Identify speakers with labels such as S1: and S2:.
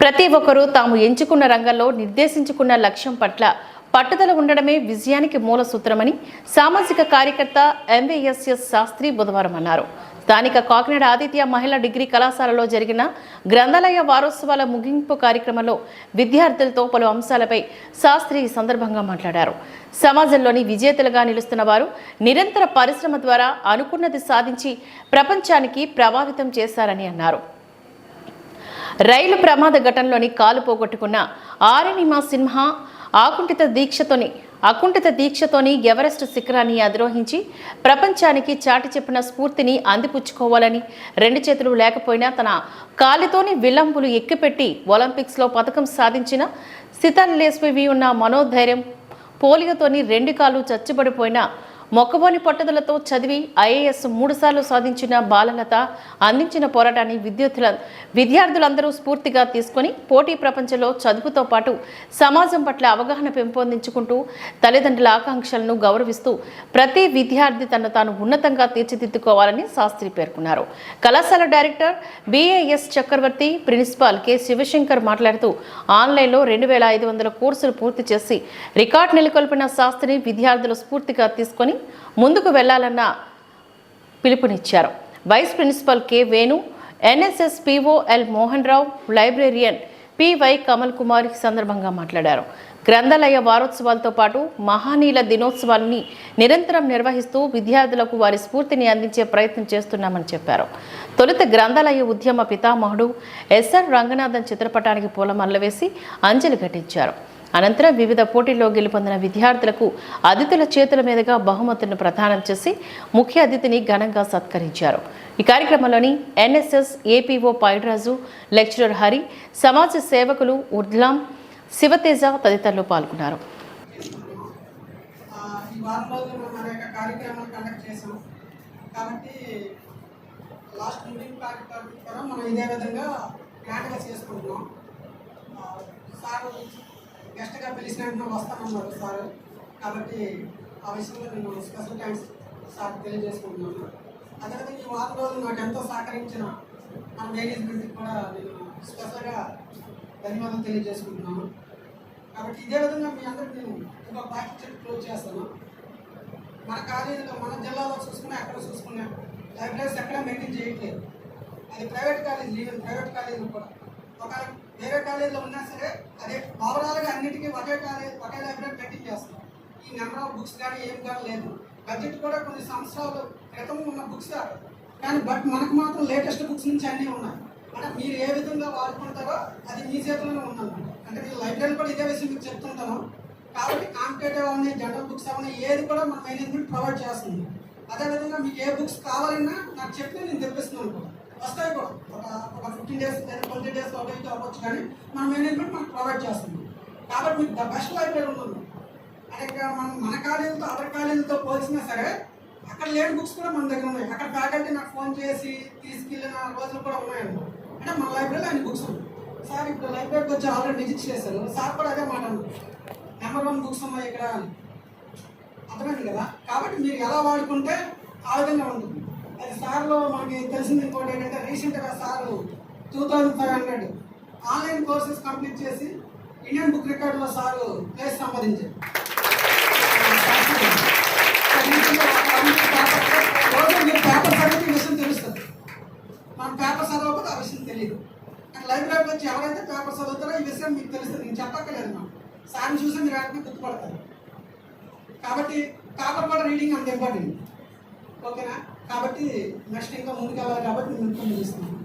S1: ప్రతి ఒక్కరూ తాము ఎంచుకున్న రంగంలో నిర్దేశించుకున్న లక్ష్యం పట్ల పట్టుదల ఉండడమే విజయానికి మూల సూత్రమని సామాజిక కార్యకర్త ఎంవీఎస్ఎస్ శాస్త్రి బుధవారం అన్నారు. స్థానిక కాకినాడ ఆదిత్య మహిళా డిగ్రీ కళాశాలలో జరిగిన గ్రంథాలయ వారోత్సవాల ముగింపు కార్యక్రమంలో విద్యార్థులతో పలు అంశాలపై శాస్త్రి ఈ సందర్భంగా మాట్లాడారు. సమాజంలోని విజేతలుగా నిలుస్తున్న వారు నిరంతర పరిశ్రమ ద్వారా అనుకున్నది సాధించి ప్రపంచానికి ప్రభావితం చేశారని అన్నారు. రైలు ప్రమాద ఘటనలోని కాలు పోగొట్టుకున్న ఆరణిమా సిన్హా ఆకుంఠిత దీక్షతోని అకుంఠిత దీక్షతోని ఎవరెస్ట్ శిఖరాన్ని అధిరోహించి ప్రపంచానికి చాటి చెప్పిన స్ఫూర్తిని అందిపుచ్చుకోవాలని రెండు చేతులు లేకపోయినా తన కాలితోని విలంబులు ఎక్కిపెట్టి ఒలింపిక్స్లో పథకం సాధించిన సితాన్ లేస్వి ఉన్న మనోధైర్యం పోలియోతోని రెండు కాళ్ళు చచ్చుబడిపోయిన మొక్కబోని పట్టుదలతో చదివి ఐఏఎస్ మూడుసార్లు సాధించిన బాలలత అందించిన పోరాటాన్ని విద్యార్థుల విద్యార్థులందరూ స్ఫూర్తిగా తీసుకొని పోటీ ప్రపంచంలో చదువుతో పాటు సమాజం పట్ల అవగాహన పెంపొందించుకుంటూ తల్లిదండ్రుల ఆకాంక్షలను గౌరవిస్తూ ప్రతి విద్యార్థి తను తాను ఉన్నతంగా తీర్చిదిద్దుకోవాలని శాస్త్రి పేర్కొన్నారు. కళాశాల director BAS Chakravarthy principal K Sivashankar మాట్లాడుతూ ఆన్లైన్లో రెండు వేల ఐదు వందల కోర్సులు పూర్తి చేసి రికార్డు నెలకొల్పిన శాస్త్రిని విద్యార్థులు స్ఫూర్తిగా తీసుకొని ముందుకు వెళ్ళాలన్న పిలుపునిచ్చారు. Vice principal K Venu NSS POL Mohan Rao librarian PY Kamal Kumar సందర్భంగా మాట్లాడారు. గ్రంథాలయ వారోత్సవాలతో పాటు మహానీల దినోత్సవాన్ని నిరంతరం నిర్వహిస్తూ విద్యార్థులకు వారి స్ఫూర్తిని అందించే ప్రయత్నం చేస్తున్నామని చెప్పారు. తొలుత గ్రంథాలయ ఉద్యమ పితామహుడు ఎస్ఆర్ రంగనాథన్ చిత్రపటానికి పూలమల్లవేసి అంజలి ఘటించారు. అనంతరం వివిధ పోటీల్లో గెలుపొందిన విద్యార్థులకు అతిథుల చేతుల మీదుగా బహుమతులను ప్రదానం చేసి ముఖ్య అతిథిని ఘనంగా సత్కరించారు. ఈ కార్యక్రమంలోని NSS APO Paidraju lecturer Hari సమాజ సేవకులు ఉర్లాం శివతేజ తదితరులు పాల్గొన్నారు.
S2: వారం రోజులు అనేక కార్యక్రమాలు కండక్ట్ చేసాం కాబట్టి లాస్ట్ మీటింగ్ కార్యక్రమం కూడా మనం ఇదే విధంగా గ్రాండ్గా చేసుకుంటున్నాం. సార్ గెస్ట్గా పిలిచిన వెంటనే వస్తానన్నారు సార్. కాబట్టి ఆ విషయంలో నేను స్పెషల్ థ్యాంక్స్ సార్ తెలియజేసుకుంటున్నాను. అదేవిధంగా ఈ వారం రోజులు నాకు ఎంతో సహకరించిన మన మేనేజ్మెంట్కి కూడా నేను స్పెషల్గా ధన్యవాదాలు తెలియజేసుకుంటున్నాను. కాబట్టి ఇదే విధంగా మీ అందరికి నేను ఒక ప్యాకెట్ క్లోజ్ చేస్తాను. మన కాలేజీలో మన జిల్లాలో చూసుకున్నా ఎక్కడ చూసుకున్నా లైబ్రరీస్ ఎక్కడ మెయింటైన్ చేయట్లేదు. అది ప్రైవేట్ కాలేజీ లేదు ప్రైవేట్ కాలేజీలో కూడా. ఒక వేరే కాలేజీలో ఉన్నా సరే అదే ఓవరాల్గా అన్నిటికీ ఒకే ఒకే లైబ్రరీ మెయింటైన్ ఈ నెంబర్ ఆఫ్ బుక్స్ కానీ ఏం కానీ లేదు. బడ్జెట్ కూడా కొన్ని సంవత్సరాలు క్రితం ఉన్న బుక్స్ కానీ బట్ మనకు మాత్రం లేటెస్ట్ బుక్స్ నుంచి అన్నీ ఉన్నాయి. అంటే మీరు ఏ విధంగా వాడుకుంటారో అది మీ చేతిలోనే ఉందన్నమాట అంటే నేను లైబ్రరీ కూడా ఇదే విషయం మీకు చెప్తుంటాను. కాబట్టి కాంపిటేటివ్ అవన్నీ జనరల్ బుక్స్ అవన్నీ ఏది కూడా మన మేనేజ్మెంట్ ప్రొవైడ్ చేస్తుంది. అదేవిధంగా మీకు ఏ బుక్స్ కావాలన్నా నాకు చెప్తే నేను తెప్పిస్తున్నాను కూడా. వస్తాయి కూడా ఒక ఒక ఫిఫ్టీన్ డేస్ లేదా ట్వంటీ డేస్ ఒక అయితే అవ్వచ్చు కానీ మన మేనేజ్మెంట్ మనకు ప్రొవైడ్ చేస్తుంది. కాబట్టి మీకు ద బెస్ట్ లైబ్రరీ ఉంటుంది అంటే ఇక్కడ మనం మన కాలేజీతో అదర్ కాలేజీతో పోల్చినా సరే అక్కడ లేని బుక్స్ కూడా మన దగ్గర ఉన్నాయి. అక్కడ ఫ్యాకల్టీ నాకు ఫోన్ చేసి తీసుకెళ్ళిన రోజులు కూడా ఉన్నాయండి అంటే మన లైబ్రరీలో అన్ని బుక్స్ ఉన్నాయి. సార్ ఇప్పుడు లైబ్రరీకి వచ్చి ఆల్రెడీ విజిట్ చేశారు. సార్ కూడా అదే మాట నెంబర్ వన్ బుక్స్ ఉన్నాయి ఇక్కడ అర్థమైంది కదా? కాబట్టి మీరు ఎలా వాడుకుంటే ఆ విధంగా ఉంటుంది. అది సార్లో మనకి తెలిసింది ఇంకోటి ఏంటంటే రీసెంట్గా sir two thousand five hundred online courses complete చేసి ఇండియన్ బుక్ రికార్డులో సార్ ప్లేస్ సంపాదించారు. రోజు మీరు పేపర్ చదివితే ఈ విషయం తెలుస్తుంది. మనం పేపర్ చదవకపోతే ఆ విషయం తెలియదు. కానీ లైబ్రరీకి వచ్చి ఎవరైతే పేపర్ చదువుతారో ఈ విషయం మీకు తెలుస్తుంది. నేను చెప్పక్కర్లేదు మనం సార్ని చూసి మీరు వెంటనే గుర్తుపడతారు. కాబట్టి పేపర్ కూడా రీడింగ్ అంత ఇంపార్టెంట్. ఓకేనా? కాబట్టి నెక్స్ట్ ఇంకా ముందుకు వెళ్ళాలి కాబట్టి నేను ఇన్ఫార్మ్ చేస్తున్నాను